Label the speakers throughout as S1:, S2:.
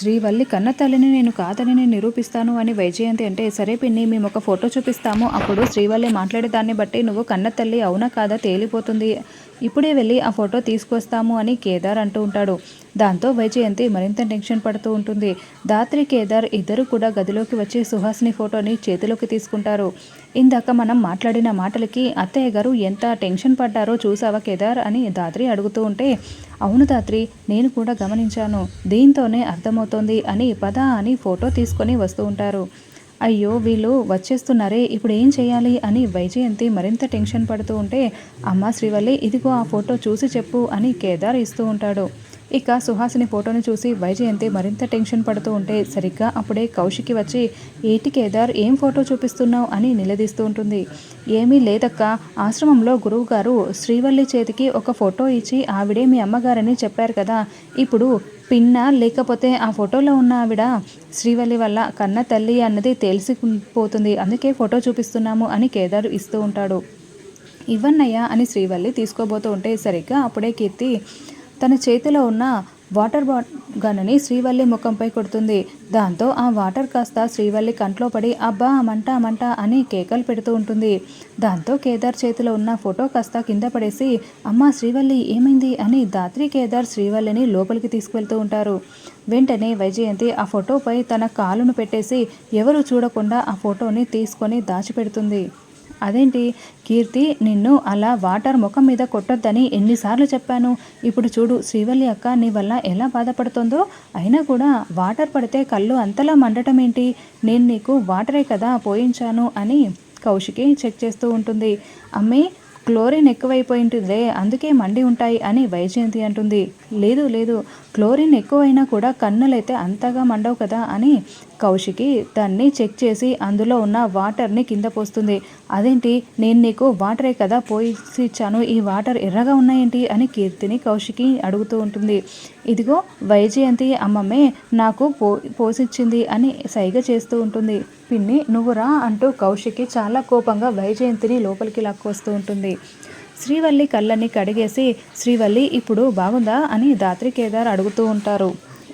S1: శ్రీవల్లి కన్న తల్లిని నేను కాదని నిరూపిస్తాను అని వైజయంతి అంటే సరే పిన్ని మేము ఒక ఫోటో చూపిస్తాము. అప్పుడు శ్రీవల్లి మాట్లాడే దాన్ని బట్టి నువ్వు కన్న తల్లి అవునా కాదా తేలిపోతుంది. ఇప్పుడే వెళ్ళి ఆ ఫోటో తీసుకొస్తాము అని కేదార్ అంటూ ఉంటాడు. దాంతో వైజయంతి మరింత టెన్షన్ పడుతూ ఉంటుంది. దాత్రి కేదార్ ఇద్దరు కూడా గదిలోకి వచ్చి సుహాసిని ఫోటోని చేతిలోకి తీసుకుంటారు. ఇందాక మనం మాట్లాడిన మాటలకి అత్తయ్య గారు ఎంత టెన్షన్ పడ్డారో చూసావా కేదార్ అని దాత్రి అడుగుతూ ఉంటే అవును దాత్రి నేను కూడా గమనించాను. దీంతోనే అర్థమవుతోంది అని పద అని ఫోటో తీసుకొని వస్తూ ఉంటారు. అయ్యో వీళ్ళు వచ్చేస్తున్నారే ఇప్పుడు ఏం చేయాలి అని వైజయంతి మరింత టెన్షన్ పడుతూ ఉంటే అమ్మ శ్రీవల్లి ఇదిగో ఆ ఫోటో చూసి చెప్పు అని కేదార్ ఇస్తూ ఉంటాడు. ఇక సుహాసిని ఫోటోని చూసి వైజయంతి మరింత టెన్షన్ పడుతూ ఉంటే సరిగ్గా అప్పుడే కౌశికి వచ్చి ఏటి కేదార్ ఏం ఫోటో చూపిస్తున్నావు? అని నిలదీస్తూ ఉంటుంది. ఏమీ లేదక్క ఆశ్రమంలో గురువు గారు శ్రీవల్లి చేతికి ఒక ఫోటో ఇచ్చి ఆవిడే మీ అమ్మగారని చెప్పారు కదా ఇప్పుడు పిన్న లేకపోతే ఆ ఫోటోలో ఉన్న ఆవిడ శ్రీవల్లి వల్ల కన్న తల్లి అన్నది తెలిసిపోతుంది. అందుకే ఫోటో చూపిస్తున్నాము అని కేదార్ ఇస్తూ ఉంటాడు. ఇవ్వన్నయ్యా అని శ్రీవల్లి తీసుకోబోతూ ఉంటే సరిగ్గా అప్పుడే కీర్తి తన చేతిలో ఉన్న వాటర్ బాట్ గనని శ్రీవల్లి ముఖంపై కొడుతుంది. దాంతో ఆ వాటర్ కాస్త శ్రీవల్లి కంట్లో పడి అబ్బా మంట మంట అని కేకలు పెడుతూ ఉంటుంది. దాంతో కేదార్ చేతిలో ఉన్న ఫోటో కాస్త కింద పడేసి అమ్మ శ్రీవల్లి ఏమైంది? అని దాత్రి కేదార్ శ్రీవల్లిని లోపలికి తీసుకువెళ్తూ ఉంటారు. వెంటనే వైజయంతి ఆ ఫోటోపై తన కాలును పెట్టేసి ఎవరు చూడకుండా ఆ ఫోటోని తీసుకొని దాచిపెడుతుంది. అదేంటి? కీర్తి నిన్ను అలా వాటర్ ముఖం మీద కొట్టొద్దని ఎన్నిసార్లు చెప్పాను. ఇప్పుడు చూడు శ్రీవల్లి అక్క నీ వల్ల ఎలా బాధపడుతుందో. అయినా కూడా వాటర్ పడితే కళ్ళు అంతలా మండటం ఏంటి? నేను నీకు వాటరే కదా పోయించాను అని కౌశికి చెక్ చేస్తూ ఉంటుంది. అమ్మే క్లోరిన్ ఎక్కువైపోయింటుందే అందుకే మండి ఉంటాయి అని వైజయంతి అంటుంది. లేదు లేదు క్లోరిన్ ఎక్కువైనా కూడా కన్నులైతే అంతగా మండవు కదా అని కౌశికి దాన్ని చెక్ చేసి అందులో ఉన్న వాటర్ని కింద పోస్తుంది. అదేంటి నేను నీకు వాటరే కదా పోసి ఇచ్చాను ఈ వాటర్ ఎర్రగా ఉన్నాయేంటి అని కీర్తిని కౌశికి అడుగుతూ ఉంటుంది. ఇదిగో వైజయంతి అమ్మమ్మే నాకు పో పోసిచ్చింది అని సైగ చేస్తూ ఉంటుంది. పిన్ని నువ్వురా అంటూ కౌశికి చాలా కోపంగా వైజయంతిని లోపలికి లాక్కొస్తూ ఉంటుంది. శ్రీవల్లి కళ్ళని కడిగేసి శ్రీవల్లి ఇప్పుడు బాగుందా? అని దాత్రి కేదార్ అడుగుతూ ఉంటారు.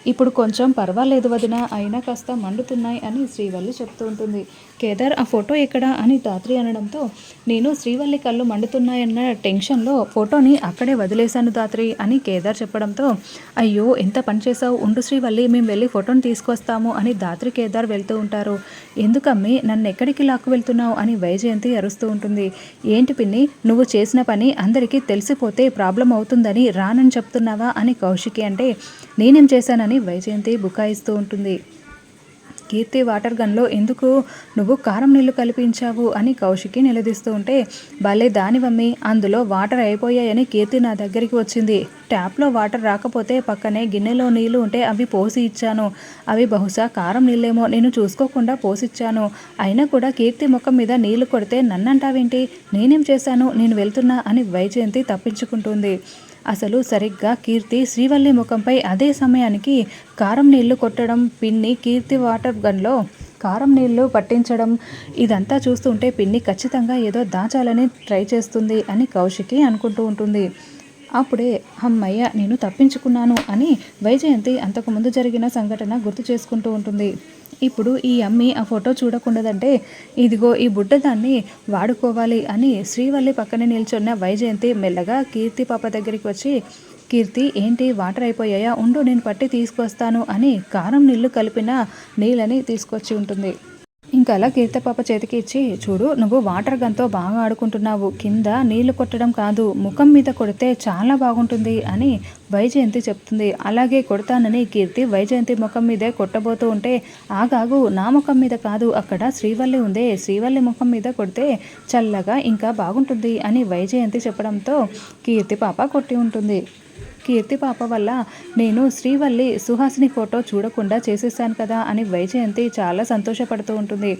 S1: ఇప్పుడు కొంచెం పర్వాలేదు వదిన అయినా కాస్త మండుతున్నాయి అని శ్రీవల్లి చెప్తూ ఉంటుంది. కేదార్ ఆ ఫోటో ఎక్కడా అని దాత్రి అనడంతో నేను శ్రీవల్లి కళ్ళు మండుతున్నాయన్న టెన్షన్లో ఫోటోని అక్కడే వదిలేశాను దాత్రి అని కేదార్ చెప్పడంతో అయ్యో ఎంత పని చేసావు ఉండు శ్రీవల్లి మేము వెళ్ళి ఫోటోని తీసుకొస్తాము అని దాత్రి కేదార్ వెళ్తూ ఉంటారు. ఎందుకమ్మి నన్ను ఎక్కడికి లాక్కు వెళ్తున్నావు అని వైజయంతి అరుస్తూ ఉంటుంది. ఏంటి పిన్ని నువ్వు చేసిన పని అందరికీ తెలిసిపోతే ప్రాబ్లం అవుతుందని రానని చెప్తున్నావా అని కౌశికి అంటే నేనేం చేశానని వైజయంతి బుకాయిస్తూ ఉంటుంది. కీర్తి వాటర్ గన్లో ఎందుకు నువ్వు కారం నీళ్ళు కల్పించావు అని కౌశికి నిలదీస్తూ ఉంటే భలే దానివమ్మి అందులో వాటర్ అయిపోయాయని కీర్తి నా దగ్గరికి వచ్చింది. ట్యాప్లో వాటర్ రాకపోతే పక్కనే గిన్నెలో నీళ్ళు ఉంటే అవి పోసి ఇచ్చాను. అవి బహుశా కారం నీళ్ళేమో నేను చూసుకోకుండా పోసిచ్చాను. అయినా కూడా కీర్తి ముఖం మీద నీళ్ళు కొడితే నన్నంటావేంటి? నేనేం చేశాను? నేను వెళ్తున్నా అని వైజయంతి తప్పించుకుంటుంది. అసలు సరిగ్గా కీర్తి శ్రీవల్లి ముఖంపై అదే సమయానికి కారం నీళ్ళు కొట్టడం పిన్ని కీర్తి వాటర్ గన్లో కారం నీళ్ళు పట్టించడం ఇదంతా చూస్తుంటే పిన్ని ఖచ్చితంగా ఏదో దాచాలని ట్రై చేస్తుంది అని కౌశికి అనుకుంటూ ఉంటుంది. అప్పుడే అమ్మయ్య నేను తప్పించుకున్నాను అని వైజయంతి అంతకుముందు జరిగిన సంఘటన గుర్తు చేసుకుంటూ ఉంటుంది. ఇప్పుడు ఈ అమ్మి ఆ ఫోటో చూడకుండదంటే ఇదిగో ఈ బుడ్డ దాన్ని వాడుకోవాలి అని శ్రీవల్లి పక్కనే నిల్చున్న వైజయంతి మెల్లగా కీర్తి పాప దగ్గరికి వచ్చి కీర్తి ఏంటి వాటర్ అయిపోయాయా? ఉండు నేను పట్టి తీసుకొస్తాను అని కారం నీళ్ళు కలిపిన నీళ్ళని తీసుకొచ్చి ఉంటుంది. ఇంకా అలా కీర్తపాప చేతికి ఇచ్చి చూడు నువ్వు వాటర్ గన్తో బాగా ఆడుకుంటున్నావు. కింద నీళ్ళు కొట్టడం కాదు. ముఖం మీద కొడితే చాలా బాగుంటుంది అని వైజయంతి చెప్తుంది. అలాగే కొడతానని కీర్తి వైజయంతి ముఖం మీదే కొట్టబోతూ ఉంటే ఆగాగు నా ముఖం మీద కాదు. అక్కడ శ్రీవల్లి ఉందే. శ్రీవల్లి ముఖం మీద కొడితే చల్లగా ఇంకా బాగుంటుంది అని వైజయంతి చెప్పడంతో కీర్తి పాప కొట్టి ఉంటుంది. కీర్తి పాప వల్ల నేను శ్రీవల్లి సుహాసిని ఫోటో చూడకుండా చేసేసాను కదా అని వైజయంతి చాలా సంతోషపడుతూ ఉంటుంది.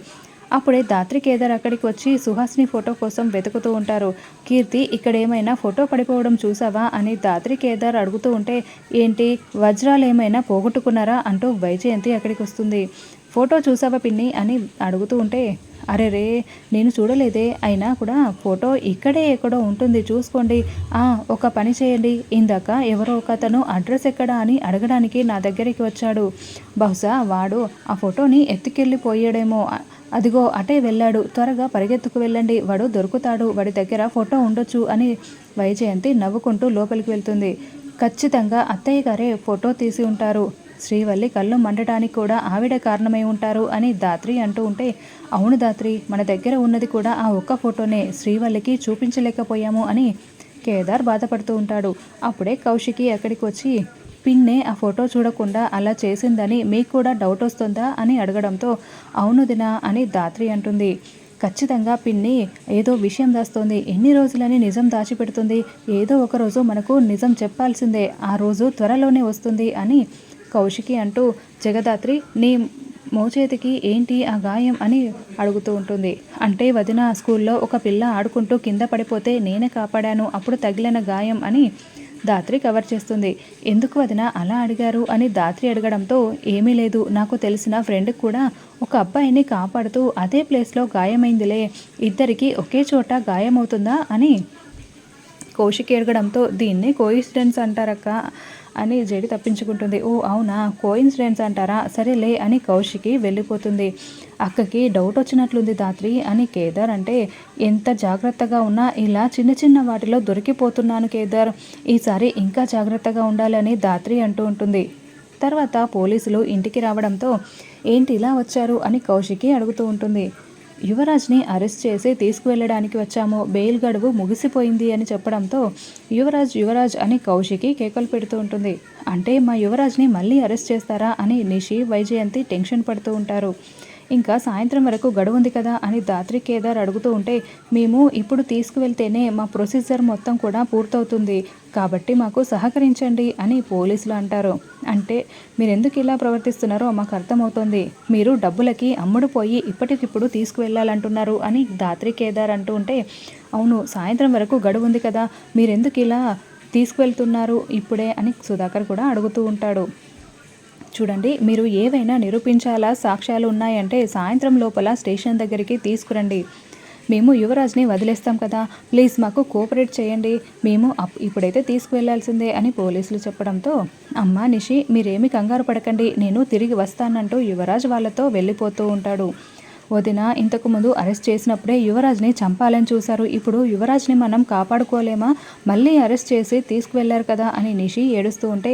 S1: అప్పుడే దాత్రి కేదార్ అక్కడికి వచ్చి సుహాసిని ఫోటో కోసం వెతుకుతూ ఉంటారు. కీర్తి ఇక్కడ ఏమైనా ఫోటో పడిపోవడం చూసావా? అని దాత్రి కేదార్ అడుగుతూ ఉంటే ఏంటి వజ్రాలు ఏమైనా పోగొట్టుకున్నారా? అంటూ వైజయంతి అక్కడికి వస్తుంది. ఫోటో చూసావా పిన్ని అని అడుగుతూ ఉంటే అరే రే నేను చూడలేదే. అయినా కూడా ఫోటో ఇక్కడే ఎక్కడో ఉంటుంది. చూసుకోండి. ఆ ఒక పని చేయండి. ఇందాక ఎవరో ఒక అతను అడ్రస్ ఎక్కడా అని అడగడానికి నా దగ్గరికి వచ్చాడు. బహుశా వాడు ఆ ఫోటోని ఎత్తుకెళ్ళిపోయాడేమో. అదిగో అటే వెళ్ళాడు. త్వరగా పరిగెత్తుకు వెళ్ళండి. వాడు దొరుకుతాడు. వాడి దగ్గర ఫోటో ఉండొచ్చు అని వైజయంతి నవ్వుకుంటూ లోపలికి వెళ్తుంది. ఖచ్చితంగా అత్తయ్య గారే ఫోటో తీసి ఉంటారు. శ్రీవల్లి కళ్ళు మండటానికి కూడా ఆవిడ కారణమై ఉంటారు అని దాత్రి అంటూ ఉంటే అవును దాత్రి మన దగ్గర ఉన్నది కూడా ఆ ఒక్క ఫోటోనే శ్రీవల్లికి చూపించలేకపోయాము అని కేదార్ బాధపడుతూ ఉంటాడు. అప్పుడే కౌశికి అక్కడికి వచ్చి పిన్నే ఆ ఫోటో చూడకుండా అలా చేసిందని మీకు కూడా డౌట్ వస్తుందా? అని అడగడంతో అవును దినా అని దాత్రి అంటుంది. ఖచ్చితంగా పిన్ని ఏదో విషయం దాస్తోంది. ఎన్ని రోజులని నిజం దాచిపెడుతుంది. ఏదో ఒక రోజు మనకు నిజం చెప్పాల్సిందే. ఆ రోజు త్వరలోనే వస్తుంది అని కౌశికి అంటూ జగదాత్రి నీ మోచేతికి ఏంటి ఆ గాయం? అని అడుగుతూ ఉంటుంది. అంటే వదిన స్కూల్లో ఒక పిల్ల ఆడుకుంటూ కింద పడిపోతే నేనే కాపాడాను అప్పుడు తగిలిన గాయం అని దాత్రి కవర్ చేస్తుంది. ఎందుకు వదిన అలా అడిగారు? అని దాత్రి అడగడంతో ఏమీ లేదు నాకు తెలిసిన ఫ్రెండ్కి కూడా ఒక అబ్బాయిని కాపాడుతూ అదే ప్లేస్లో గాయమైందిలే ఇద్దరికి ఒకే చోట గాయమవుతుందా? అని కౌశిక్ ఎడగడంతో దీన్ని కోయిన్సిడెన్స్ అంటారక్క అని జడి తప్పించుకుంటుంది. ఓ అవునా? కోయిన్సిడెన్స్ అంటారా? సరేలే అని కౌశికి వెళ్ళిపోతుంది. అక్కకి డౌట్ వచ్చినట్లుంది దాత్రి అని కేదార్ అంటే ఎంత జాగ్రత్తగా ఉన్నా ఇలా చిన్న చిన్న వాటిలో దొరికిపోతున్నాను కేదార్. ఈసారి ఇంకా జాగ్రత్తగా ఉండాలని దాత్రి అంటూ ఉంటుంది. తర్వాత పోలీసులు ఇంటికి రావడంతో ఏంటి ఇలా వచ్చారు? అని కౌశికి అడుగుతూ ఉంటుంది. యువరాజ్ని అరెస్ట్ చేసి తీసుకువెళ్ళడానికి వచ్చాము బెయిల్ గడువు ముగిసిపోయింది అని చెప్పడంతో యువరాజ్ యువరాజ్ అని కౌశికి కేకలు పెడుతూ ఉంటుంది. అంటే మా యువరాజ్ని మళ్ళీ అరెస్ట్ చేస్తారా అని నిషి వైజయంతి టెన్షన్ పడుతూ ఉంటారు. ఇంకా సాయంత్రం వరకు గడువు ఉంది కదా అని దాత్రి కేదార్ అడుగుతూ ఉంటే మేము ఇప్పుడు తీసుకువెళ్తేనే మా ప్రొసీజర్ మొత్తం కూడా పూర్తవుతుంది. కాబట్టి మాకు సహకరించండి అని పోలీసులు అంటారు. అంటే మీరెందుకు ఇలా ప్రవర్తిస్తున్నారో మాకు అర్థమవుతుంది. మీరు డబ్బులకి అమ్ముడు పోయి ఇప్పటికిప్పుడు తీసుకువెళ్ళాలంటున్నారు అని దాత్రి కేదార్ అంటూ ఉంటే అవును సాయంత్రం వరకు గడువు ఉంది కదా. మీరెందుకు ఇలా తీసుకువెళ్తున్నారు ఇప్పుడే అని సుధాకర్ కూడా అడుగుతూ ఉంటాడు. చూడండి మీరు ఏవైనా నిరూపించాలా? సాక్ష్యాలు ఉన్నాయంటే సాయంత్రం లోపల స్టేషన్ దగ్గరికి తీసుకురండి. మేము యువరాజ్ని వదిలేస్తాం కదా. ప్లీజ్ మాకు కోఆపరేట్ చేయండి. మేము అప్ ఇప్పుడైతే తీసుకువెళ్ళాల్సిందే అని పోలీసులు చెప్పడంతో అమ్మా నిషి మీరేమి కంగారు పడకండి. నేను తిరిగి వస్తానంటూ యువరాజ్ వాళ్ళతో వెళ్ళిపోతూ ఉంటాడు. వదిన ఇంతకుముందు అరెస్ట్ చేసినప్పుడే యువరాజ్ని చంపాలని చూశారు. ఇప్పుడు యువరాజ్ని మనం కాపాడుకోలేమా? మళ్ళీ అరెస్ట్ చేసి తీసుకువెళ్ళారు కదా అని నిషి ఏడుస్తూ ఉంటే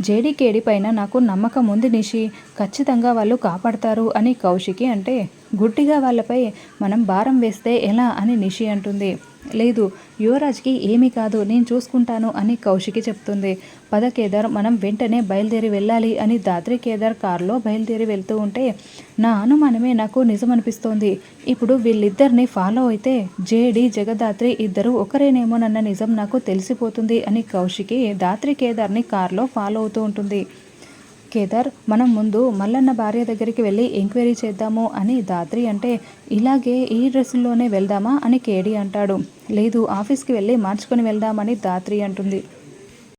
S1: జేడీకేడి పైన నాకు నమ్మకం ఉంది నిషి. ఖచ్చితంగా వాళ్ళు కాపాడతారు అని కౌశికి అంటే గుడ్డిగా వాళ్ళపై మనం భారం వేస్తే ఎలా అని నిషి అంటుంది. లేదు యువరాజ్కి ఏమీ కాదు నేను చూసుకుంటాను అని కౌశికి చెప్తుంది. పద కేదార్ మనం వెంటనే బయలుదేరి వెళ్ళాలి అని దాద్రి కేదార్ కారులో బయలుదేరి వెళ్తూ ఉంటే నా అనుమానమే నాకు నిజం అనిపిస్తోంది ఇప్పుడు వీళ్ళిద్దరిని ఫాలో అయితే జేడి జగదాత్రి ఇద్దరు ఒకరేనేమోనన్న నిజం నాకు తెలిసిపోతుంది అని కౌశికి దాత్రి కేదార్ని కారులో ఫాలో అవుతూ ఉంటుంది. కేదార్ మనం ముందు మల్లన్న భార్య దగ్గరికి వెళ్ళి ఎంక్వైరీ చేద్దాము అని దాత్రి అంటే ఇలాగే ఈ డ్రెస్సుల్లోనే వెళ్దామా అని కేడి అంటాడు. లేదు ఆఫీస్కి వెళ్ళి మార్చుకొని వెళ్దామని దాత్రి అంటుంది.